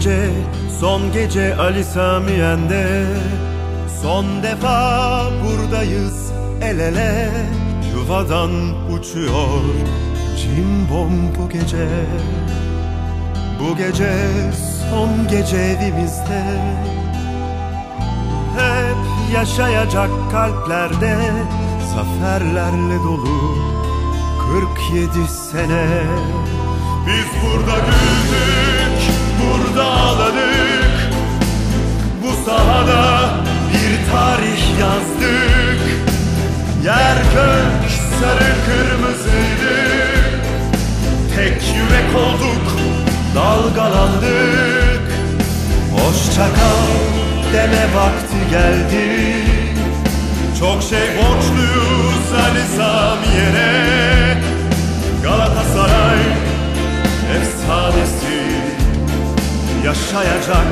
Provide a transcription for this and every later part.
gece son gece Ali Samiyen'de Son defa buradayız el ele Yuvadan uçuyor cimbom bu gece. Bu gece son gece evimizde. Hep yaşayacak kalplerde Zaferlerle dolu 47 sene. Biz burada güldük, burada ağladık Bu sahada bir tarih yazdık. Yer kök sarı kırmızıydı Tek yürek olduk, dalgalandık. Hoşça kal deme vakti geldi. Çok şey borçluyuz Ali Samiye'ne Galatasaray Yaşayacak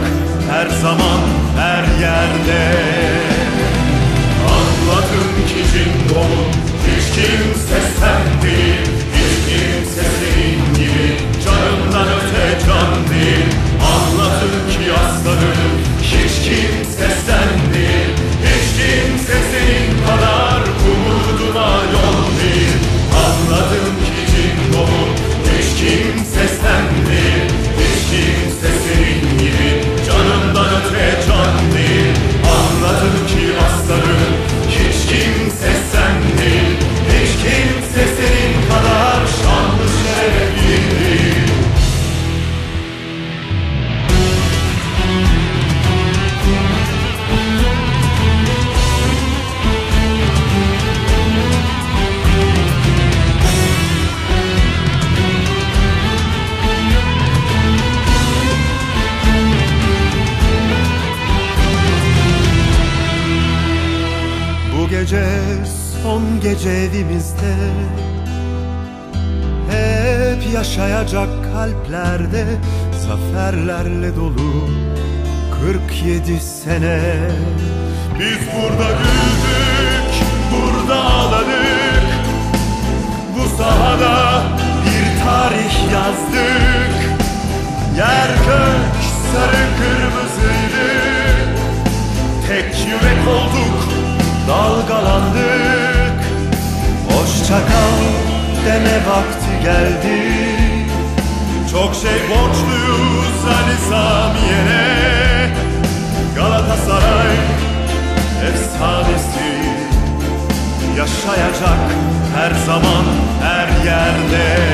her zaman her yerde Gece son gece evimizde. Hep yaşayacak kalplerde Zaferlerle dolu 47 sene. Biz burada güldük, burada ağladık deme vakti geldi? Çok şey borçluyuz Ali Samiye'ne Galatasaray efsanesi. Yaşayacak her zaman her yerde